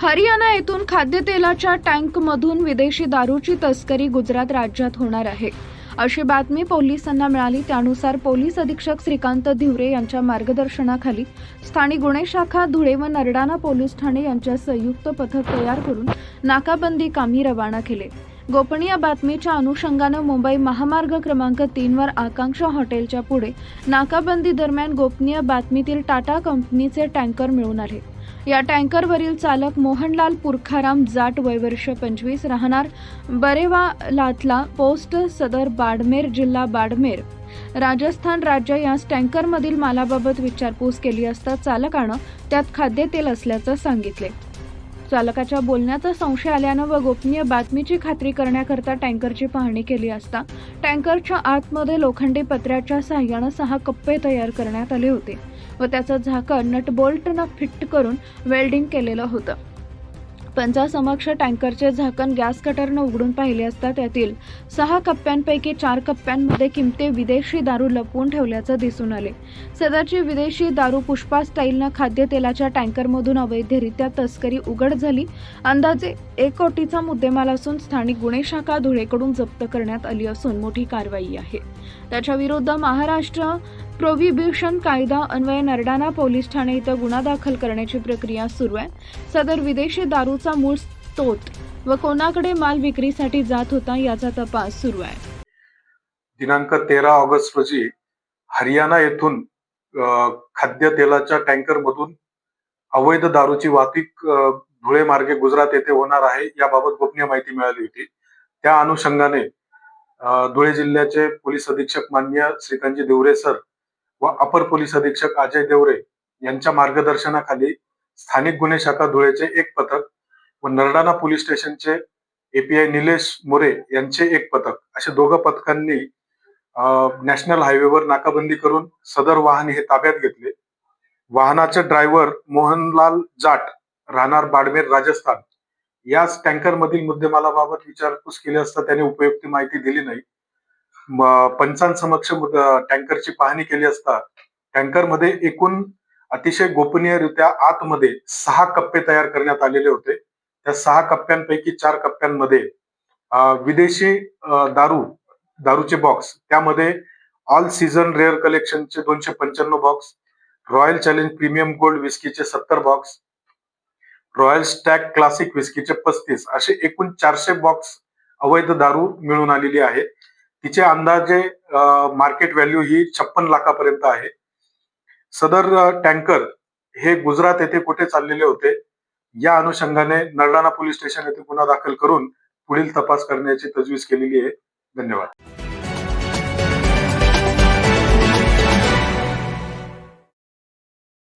हरियाणा येथून खाद्यतेलाच्या टँकमधून विदेशी दारूची तस्करी गुजरात राज्यात होणार आहे. अशी बातमी पोलिसांना मिळाली. त्यानुसार पोलीस अधीक्षक श्रीकांत धिवरे यांच्या मार्गदर्शनाखाली स्थानिक गुन्हे शाखा धुळे व नरडाणा पोलीस ठाणे यांच्या संयुक्त पथक तयार करून नाकाबंदी कामी रवाना केले. गोपनीय बातमीच्या अनुषंगानं मुंबई महामार्ग क्रमांक तीनवर आकांक्षा हॉटेलच्या पुढे नाकाबंदी दरम्यान गोपनीय बातमीतील टाटा कंपनीचे टँकर मिळून आले. या टँकरवरील चालक मोहनलाल पुरखाराम जाट वयवर्ष पंचवीस राहणार. बरेवा लाथला पोस्ट सदर बाडमेर जिल्हा बाडमेर. राजस्थान राज्य या टँकरमधील मालाबाबत विचारपूस केली असता चालकानं त्यात खाद्यतेल असल्याचं सांगितले. चालकाच्या बोलण्याचा संशय आल्यानं व गोपनीय बातमीची खात्री करण्याकरता टँकरची पाहणी केली असता टँकरच्या आतमध्ये लोखंडी पत्र्याच्या सहाय्यानं सहा कप्पे तयार करण्यात आले होते व त्याचं झाकण नट बोल्टनं फिट करून वेल्डिंग केलेलं होतं. पंचासमक्ष टँकरचे झाकण गॅस कटरनं उघडून पाहिले असता त्यातील सहा कप्प्यांपैकी चार कप्प्यांमध्ये किमते विदेशी दारू लपवून ठेवल्याचं दिसून आले. सदरची विदेशी दारू पुष्पा स्टाईलनं खाद्यतेलाच्या टँकरमधून अवैधरित्या तस्करी उघड झाली. अंदाजे एक कोटीचा मुद्देमाल असून स्थानिक गुन्हे शाखा धुळेकडून जप्त करण्यात आली असून मोठी कारवाई आहे. त्याच्या विरुद्ध महाराष्ट्र प्रोव्हिबिशन कायदा अन्वये नरडाणा पोलीस ठाणे इथं गुन्हा दाखल करण्याची प्रक्रिया सुरू आहे. सदर विदेशी दारूचा मूळ स्त्रोत व कोणाकडे माल विक्रीसाठी जात होता याचा तपास सुरू आहे. दिनांक तेरा ऑगस्ट रोजी हरियाणा येथून खाद्य तेलाच्या टँकर मधून अवैध दारूची वाहतूक धुळे मार्गे गुजरात येथे होणार आहे याबाबत गोपनीय माहिती मिळाली होती. त्या अनुषंगाने धुळे जिल्ह्याचे पोलीस अधीक्षक मान्य श्रीकांतजी देवरे सर व अपर पोलीस अधीक्षक अजय देवरे यांच्या मार्गदर्शनाखाली स्थानिक गुन्हे शाखा धुळेचे एक पथक व नरडाणा पोलीस स्टेशनचे एपीआय निलेश मोरे यांचे एक पथक. असे दोघं पथकांनी नॅशनल हायवेवर नाकाबंदी करून सदर वाहन हे ताब्यात घेतले. वाहनाचे ड्रायव्हर मोहनलाल जाट राहणार बाडमेर राजस्थान. याच टँकर मधील मुद्देमालाबाबत विचारपूस केली असता त्याने उपयुक्त माहिती दिली नाही. पंचांसमक्ष टँकरची पाहणी केली असता टँकरमध्ये एकूण अतिशय गोपनीयरित्या आतमध्ये सहा कप्पे तयार करण्यात आलेले होते. या सहा कप्प्यांपैकी चार कप्प्यांमध्ये विदेशी दारू दारूचे बॉक्स त्यामध्ये ऑल सीझन रेअर कलेक्शनचे दोनशे पंच्याण्णव box Royal Challenge premium gold विस्कीचे सत्तर बॉक्स रॉयल स्टॅक क्लासिक विस्कीचे पस्तीस. असे एकूण चारशे बॉक्स अवैध दारू मिळून आलेली आहे. तिचे अंदाजे मार्केट व्हॅल्यू ही छप्पन लाखापर्यंत आहे. सदर टँकर हे गुजरात येथे कुठे चाललेले होते? या अनुषंगाने नरडाणा पोलीस स्टेशन येथे गुन्हा दाखल करून पुढील तपास करण्याची तजवीज केलेली आहे. धन्यवाद.